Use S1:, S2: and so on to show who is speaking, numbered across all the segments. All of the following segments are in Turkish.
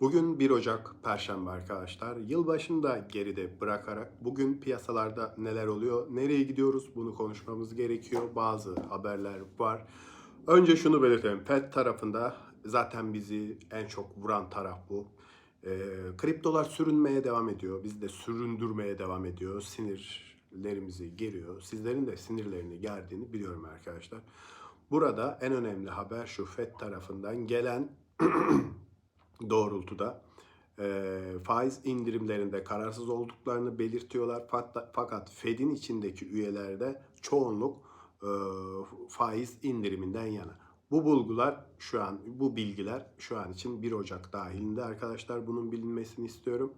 S1: Bugün 1 Ocak Perşembe arkadaşlar. Yılbaşını da geride bırakarak bugün piyasalarda neler oluyor, nereye gidiyoruz bunu konuşmamız gerekiyor. Bazı haberler var. Önce şunu belirtelim. FED tarafında zaten bizi en çok vuran taraf bu. Ee, kriptolar sürünmeye devam ediyor. Biz de süründürmeye devam ediyor. Sinirlerimizi geriyor. Sizlerin de sinirlerini gerdiğini biliyorum arkadaşlar. Burada en önemli haber şu FED tarafından gelen doğrultuda e, faiz indirimlerinde kararsız olduklarını belirtiyorlar. Fakat, Fed'in içindeki üyelerde çoğunluk e, faiz indiriminden yana. Bu bulgular şu an, bu bilgiler şu an için 1 Ocak dahilinde arkadaşlar bunun bilinmesini istiyorum.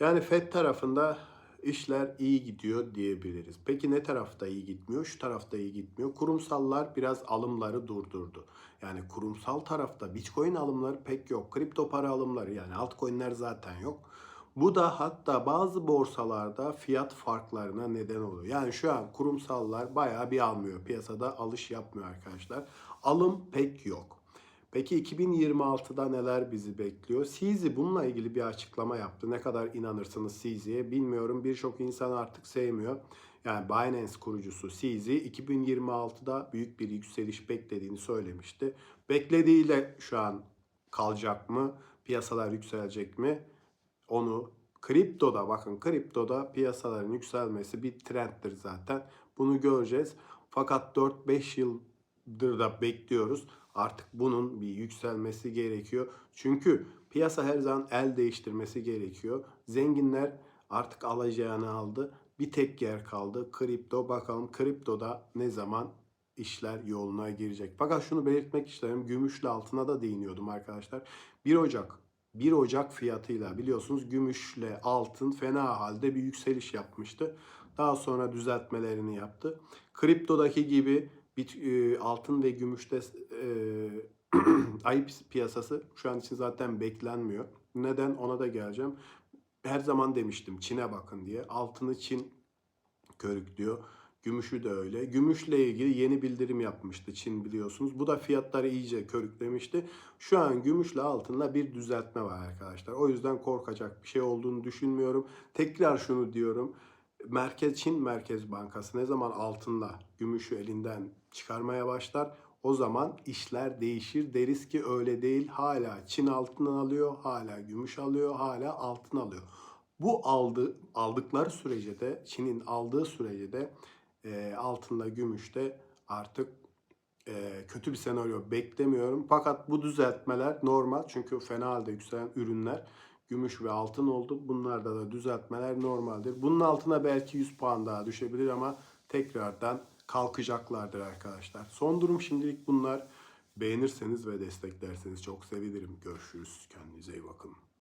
S1: Yani Fed tarafında işler iyi gidiyor diyebiliriz. Peki ne tarafta iyi gitmiyor? Şu tarafta iyi gitmiyor. Kurumsallar biraz alımları durdurdu. Yani kurumsal tarafta Bitcoin alımları pek yok. Kripto para alımları yani altcoin'ler zaten yok. Bu da hatta bazı borsalarda fiyat farklarına neden oluyor. Yani şu an kurumsallar bayağı bir almıyor. Piyasada alış yapmıyor arkadaşlar. Alım pek yok. Peki 2026'da neler bizi bekliyor? CZ bununla ilgili bir açıklama yaptı. Ne kadar inanırsınız CZ'ye bilmiyorum. Birçok insan artık sevmiyor. Yani Binance kurucusu CZ 2026'da büyük bir yükseliş beklediğini söylemişti. Beklediğiyle şu an kalacak mı? Piyasalar yükselecek mi? Onu kriptoda bakın kriptoda piyasaların yükselmesi bir trenddir zaten. Bunu göreceğiz. Fakat 4-5 yıldır da bekliyoruz. Artık bunun bir yükselmesi gerekiyor. Çünkü piyasa her zaman el değiştirmesi gerekiyor. Zenginler artık alacağını aldı. Bir tek yer kaldı. Kripto. Bakalım kriptoda ne zaman işler yoluna girecek. Fakat şunu belirtmek isterim. Gümüşle altına da değiniyordum arkadaşlar. 1 Ocak 1 Ocak fiyatıyla biliyorsunuz gümüşle altın fena halde bir yükseliş yapmıştı. Daha sonra düzeltmelerini yaptı. Kriptodaki gibi bit, e, altın ve gümüşte e, ayı piyasası şu an için zaten beklenmiyor. Neden ona da geleceğim. Her zaman demiştim Çin'e bakın diye. Altını Çin körüklüyor. Gümüşü de öyle. Gümüşle ilgili yeni bildirim yapmıştı Çin biliyorsunuz. Bu da fiyatları iyice körüklemişti. Şu an gümüşle altınla bir düzeltme var arkadaşlar. O yüzden korkacak bir şey olduğunu düşünmüyorum. Tekrar şunu diyorum. Merkez Çin Merkez Bankası ne zaman altınla gümüşü elinden çıkarmaya başlar o zaman işler değişir deriz ki öyle değil. Hala Çin altın alıyor, hala gümüş alıyor, hala altın alıyor. Bu aldı, aldıkları sürece de Çin'in aldığı sürece de e, altınla gümüşte artık e, kötü bir senaryo beklemiyorum. Fakat bu düzeltmeler normal çünkü fena halde yükselen ürünler gümüş ve altın oldu. Bunlarda da düzeltmeler normaldir. Bunun altına belki 100 puan daha düşebilir ama tekrardan kalkacaklardır arkadaşlar. Son durum şimdilik bunlar. Beğenirseniz ve desteklerseniz çok sevinirim. Görüşürüz. Kendinize iyi bakın.